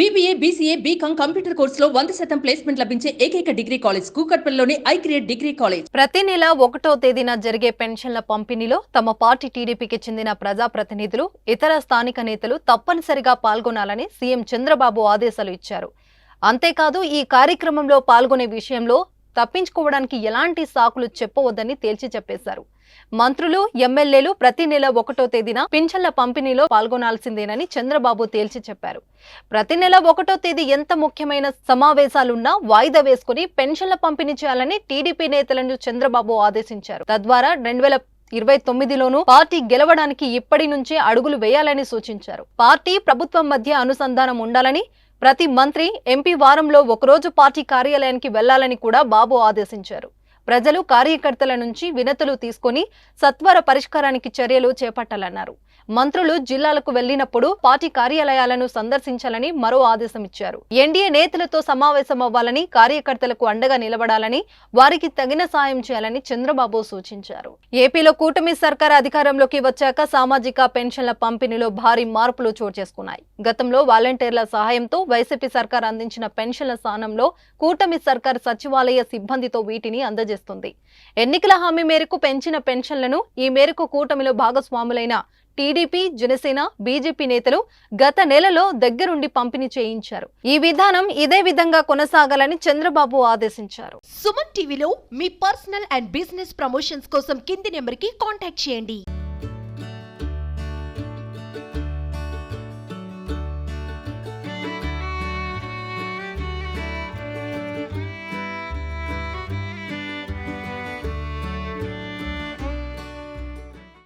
BBA BCA BCom computer కోర్సులో వంద శాతం ప్లేస్మెంట్ లభించే ఏకైక డిగ్రీ కాలేజ్ కూకట్పల్లిలోని ఐ క్రియేట్ డిగ్రీ కాలేజ్ ప్రతి నెల ఒకటో తేదీన జరిగే పెన్షన్ల పంపిణీలో తమ పార్టీ టీడీపీకి చెందిన ప్రజాప్రతినిధులు ఇతర స్థానిక నేతలు తప్పనిసరిగా పాల్గొనాలని సీఎం చంద్రబాబు ఆదేశాలు ఇచ్చారు. అంతేకాదు ఈ కార్యక్రమంలో పాల్గొనే విషయంలో తప్పించుకోవడానికి ఎలాంటి సాకులు చెప్పవద్దని తేల్చి చెప్పేశారు. మంత్రులు ఎమ్మెల్యేలు ప్రతి నెల ఒకటో తేదీన పింఛన్ల పంపిణీలో పాల్గొనాల్సిందేనని చంద్రబాబు తేల్చి చెప్పారు. ప్రతి నెల ఒకటో తేదీ ఎంత ముఖ్యమైన సమావేశాలున్నా వాయిదా వేసుకుని పెన్షన్ల పంపిణీ చేయాలని టీడీపీ నేతలను చంద్రబాబు ఆదేశించారు. తద్వారా రెండు వేల ఇరవై తొమ్మిదిలోనూ పార్టీ గెలవడానికి ఇప్పటి నుంచే అడుగులు వేయాలని సూచించారు. పార్టీ ప్రభుత్వం మధ్య అనుసంధానం ఉండాలని ప్రతి మంత్రి ఎంపీ వారంలో ఒకరోజు పార్టీ కార్యాలయానికి వెళ్ళాలని కూడా బాబు ఆదేశించారు. ప్రజలు కార్యకర్తల నుంచి వినతులు తీసుకొని సత్వర పరిష్కారానికి చర్యలు చేపట్టాలన్నారు. మంత్రులు జిల్లాలకు వెళ్ళినప్పుడు పార్టీ కార్యాలయాలను సందర్శించాలని మరో ఆదేశం ఇచ్చారు. ఎన్డీఏ నేతలతో సమావేశం అవ్వాలని కార్యకర్తలకు అండగా నిలబడాలని వారికి తగిన సాయం చేయాలని చంద్రబాబు సూచించారు. ఏపీలో కూటమి సర్కార్ అధికారంలోకి వచ్చాక సామాజిక పెన్షన్ల పంపిణీలో భారీ మార్పులు చోటు చేసుకున్నాయి. గతంలో వాలంటీర్ల సహాయంతో వైసీపీ సర్కార్ అందించిన పెన్షన్ల స్థానంలో కూటమి సర్కార్ సచివాలయ సిబ్బందితో వీటిని అందజేస్తారు చేస్తుంది. ఎన్నికల హామీ మేరకు పెంచిన పెన్షన్లను ఈ మేరకు కూటమిలో భాగస్వాములైన టీడీపీ జనసేన బీజేపీ నేతలు గత నెలలో దగ్గరుండి పంపిణీ చేయించారు. ఈ విధానం ఇదే విధంగా కొనసాగాలని చంద్రబాబు ఆదేశించారు. సుమన్ టీవీలో మీ పర్సనల్ అండ్ బిజినెస్ ప్రమోషన్స్ కోసం కింది నెంబర్కి కాంటాక్ట్ చేయండి.